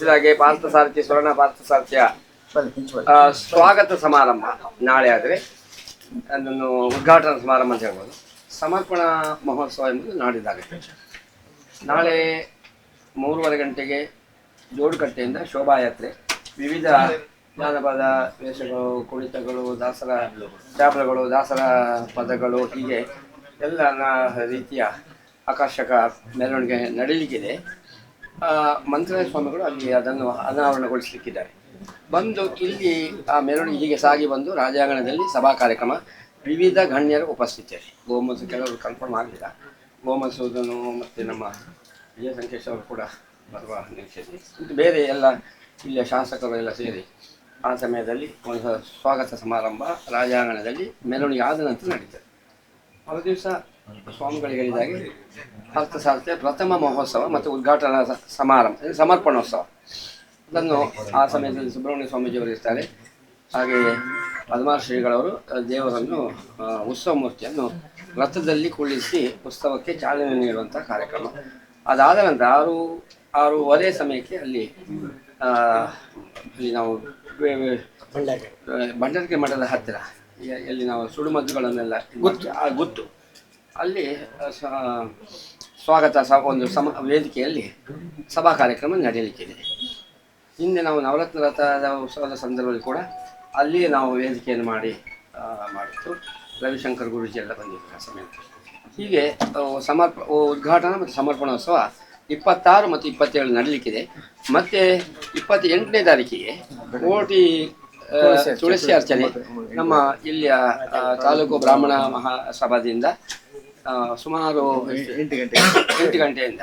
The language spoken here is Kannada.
ತಿಳಿಸಿದ ಪಾರ್ಥ ಪಾರ್ಥಸಾರಥಿ ಸ್ವರ್ಣ ಪಾರ್ಥಸಾರಥಿಯ ಸಾರಥ್ಯ. ಸ್ವಾಗತ ಸಮಾರಂಭ ನಾಳೆ ಆದರೆ ಅದನ್ನು ಉದ್ಘಾಟನಾ ಸಮಾರಂಭ ಅಂತ ಹೇಳ್ಬೋದು. ಸಮರ್ಪಣಾ ಮಹೋತ್ಸವ ಎಂಬುದು ನಾಡಿದ್ದಾಗುತ್ತೆ ನಾಳೆ ಮೂರುವರೆ ಗಂಟೆಗೆ ಜೋಡುಕಟ್ಟೆಯಿಂದ ಶೋಭಾಯಾತ್ರೆ. ವಿವಿಧ ಜಾನಪದ ವೇಷಗಳು ಕುಣಿತಗಳು ದಾಸರ ಚಾಪಲಗಳು ದಾಸರ ಪದಗಳು ಹೀಗೆ ಎಲ್ಲ ರೀತಿಯ ಆಕರ್ಷಕ ಮೆರವಣಿಗೆ ನಡೀಲಿಕ್ಕಿದೆ. ಮಂತ್ರಾಲಯ ಸ್ವಾಮಿಗಳು ಅಲ್ಲಿ ಅದನ್ನು ಅನಾವರಣಗೊಳಿಸಲಿಕ್ಕಿದ್ದಾರೆ. ಬಂದು ಇಲ್ಲಿ ಆ ಮೆರವಣಿಗೆ ಹೀಗೆ ಸಾಗಿ ಬಂದು ರಾಜಾಂಗಣದಲ್ಲಿ ಸಭಾ ಕಾರ್ಯಕ್ರಮ, ವಿವಿಧ ಗಣ್ಯರು ಉಪಸ್ಥಿತಿಯಲ್ಲಿ. ಗೋಮಸು ಕೆಲವರು ಕನ್ಫರ್ಮ್ ಆಗಲಿಲ್ಲ. ಗೋಮಸೂದನು ಮತ್ತು ನಮ್ಮ ವಿಜಯ ಸಂಕೇಶ್ ಅವರು ಕೂಡ ಬರುವ ನಿರೀಕ್ಷೆ ಇದೆ ಮತ್ತು ಬೇರೆ ಎಲ್ಲ ಇಲ್ಲಿಯ ಶಾಸಕರು ಎಲ್ಲ ಸೇರಿ ಆ ಸಮಯದಲ್ಲಿ ಒಂದು ಸ್ವಾಗತ ಸಮಾರಂಭ ರಾಜಾಂಗಣದಲ್ಲಿ ಮೆರವಣಿಗೆ ಆದ ನಂತರ ನಡೀತದೆ. ಮರು ದಿವಸ ಸ್ವಾಮಿಗಳಿಗೆ ಹೇಳಿದಾಗೆ ಅರ್ಥಶಾಸ್ತ್ರ ಪ್ರಥಮ ಮಹೋತ್ಸವ ಮತ್ತು ಉದ್ಘಾಟನಾ ಸಮಾರಂಭ ಸಮರ್ಪಣೋತ್ಸವ. ಅದನ್ನು ಆ ಸಮಯದಲ್ಲಿ ಸುಬ್ರಹ್ಮಣ್ಯ ಸ್ವಾಮೀಜಿಯವರು ಇರ್ತಾರೆ. ಹಾಗೆಯೇ ಪದ್ಮಾರ್ ಶ್ರೀಗಳವರು ದೇವರನ್ನು ಉತ್ಸವ ಮೂರ್ತಿಯನ್ನು ರಥದಲ್ಲಿ ಕುಳ್ಳಿಸಿ ಉತ್ಸವಕ್ಕೆ ಚಾಲನೆ ನೀಡುವಂಥ ಕಾರ್ಯಕ್ರಮ. ಅದಾದ ನಂತರ ಆರು ಆರೂವರೆ ಸಮಯಕ್ಕೆ ಅಲ್ಲಿ ಆ, ಅಲ್ಲಿ ನಾವು ಭಂಡಾರಿಕೆ ಮಠದ ಹತ್ತಿರ ಎಲ್ಲಿ ನಾವು ಸುಡುಮದ್ದುಗಳನ್ನೆಲ್ಲ ಗೊತ್ತು. ಆ ಗುತ್ತು. ಅಲ್ಲಿ ಸ್ವಾಗತ ಸ ಒಂದು ಸಮ, ವೇದಿಕೆಯಲ್ಲಿ ಸಭಾ ಕಾರ್ಯಕ್ರಮ ನಡೆಯಲಿಕ್ಕಿದೆ. ಹಿಂದೆ ನಾವು ನವರತ್ನ ರಥದ ಉತ್ಸವದ ಸಂದರ್ಭದಲ್ಲಿ ಕೂಡ ಅಲ್ಲಿ ನಾವು ವೇದಿಕೆಯನ್ನು ಮಾಡಿ ಮಾಡಿತ್ತು ರವಿಶಂಕರ್ ಗುರುಜಿ ಎಲ್ಲ ಬಂದಿದ್ದರು ಆ ಸಮಯದಲ್ಲಿ. ಹೀಗೆ ಸಮರ್ಪ ಉದ್ಘಾಟನಾ ಮತ್ತು ಸಮರ್ಪಣೋತ್ಸವ ಇಪ್ಪತ್ತಾರು ಮತ್ತು ಇಪ್ಪತ್ತೇಳು ನಡೀಲಿಕ್ಕಿದೆ. ಮತ್ತೆ ಇಪ್ಪತ್ತೆಂಟನೇ ತಾರೀಕಿಗೆ ಕೋಟಿ ತುಳಸಿ ಅರ್ಚನೆ ನಮ್ಮ ಇಲ್ಲಿಯ ತಾಲೂಕು ಬ್ರಾಹ್ಮಣ ಮಹಾಸಭಾದಿಂದ ಸುಮಾರು ಎಂಟು ಗಂಟೆ ಎಂಟು ಗಂಟೆಯಿಂದ.